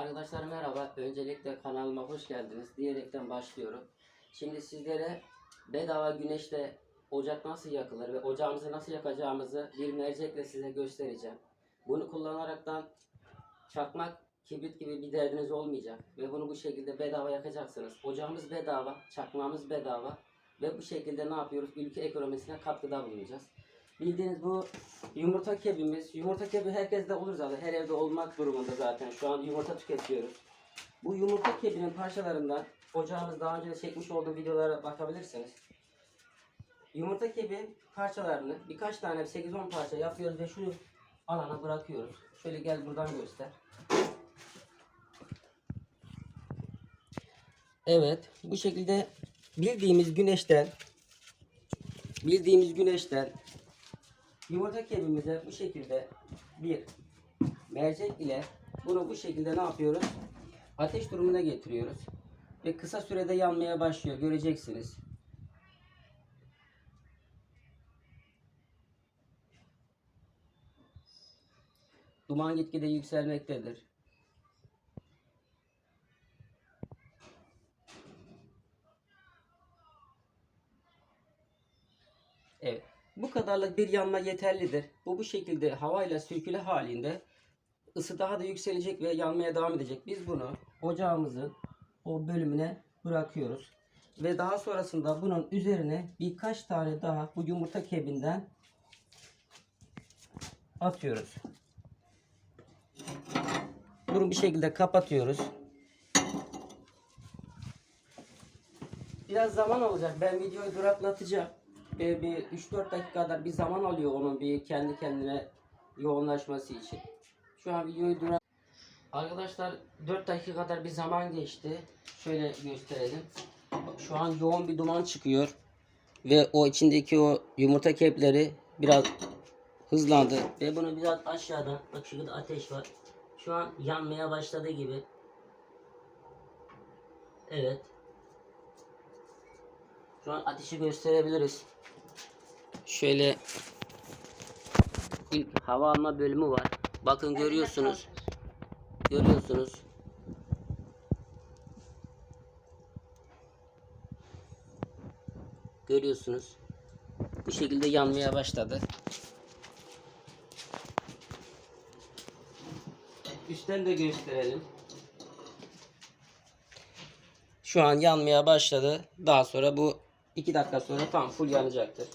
Arkadaşlar merhaba. Öncelikle kanalıma hoş geldiniz diyerekten başlıyorum. Şimdi sizlere bedava güneşte ocak nasıl yakılır ve ocağımızı nasıl yakacağımızı bir mercekle size göstereceğim. Bunu kullanaraktan çakmak, kibrit gibi bir derdiniz olmayacak ve bunu bu şekilde bedava yakacaksınız. Ocağımız bedava, çakmağımız bedava ve bu şekilde ne yapıyoruz? Ülke ekonomisine katkıda bulunacağız. Bildiğiniz bu yumurta kebimiz. Yumurta kebi herkeste olur zaten. Her evde olmak durumunda zaten. Şu an yumurta tüketiyoruz. Bu yumurta kebinin parçalarından ocağımız daha önce de çekmiş olduğum videolara bakabilirsiniz. Yumurta kebi parçalarını birkaç tane 8-10 parça yapıyoruz ve şu alana bırakıyoruz. Şöyle gel buradan göster. Evet, bu şekilde bildiğimiz güneşten bildiğimiz güneşten Yumurta kebimize bu şekilde bir mercek ile bunu bu şekilde ne yapıyoruz? Ateş durumuna getiriyoruz. Ve kısa sürede yanmaya başlıyor. Göreceksiniz. Duman gitgide yükselmektedir. Evet. Bu kadarlık bir yanma yeterlidir. Bu bu şekilde havayla sürküle halinde ısı daha da yükselecek ve yanmaya devam edecek. Biz bunu ocağımızın o bölümüne bırakıyoruz. Ve daha sonrasında bunun üzerine birkaç tane daha bu yumurta kebinden atıyoruz. Bunu bir şekilde kapatıyoruz. Biraz zaman alacak. Ben videoyu duraklatacağım. Ve bir 3-4 dakika kadar bir zaman alıyor onun bir kendi kendine yoğunlaşması için. Şu an videoyu durak... Arkadaşlar 4 dakika kadar bir zaman geçti. Şöyle gösterelim. Şu an yoğun bir duman çıkıyor. Ve o içindeki o yumurta kepleri biraz hızlandı. Ve bunu biraz aşağıdan, bak şurada ateş var. Şu an yanmaya başladı gibi. Evet. Şu an ateşi gösterebiliriz. Şöyle ilk hava alma bölümü var. Bakın görüyorsunuz. Görüyorsunuz. Görüyorsunuz. Bu şekilde yanmaya başladı. Üstten de gösterelim. Şu an yanmaya başladı. Daha sonra bu 2 dakika sonra tam full yanacaktır.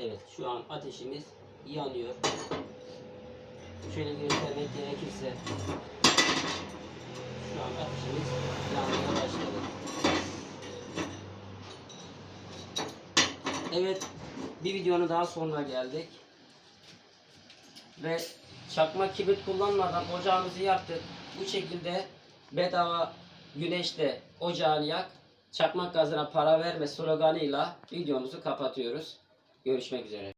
Evet şu an ateşimiz yanıyor. Şöyle göstermek gerekirse şu an ateşimiz yanmaya başladı. Evet bir videonun daha sonuna geldik. Ve çakma kibrit kullanmadan ocağımızı yaktık. Bu şekilde bedava güneşte ocağını yak, çakmak gazına para verme sloganıyla videomuzu kapatıyoruz. Görüşmek üzere.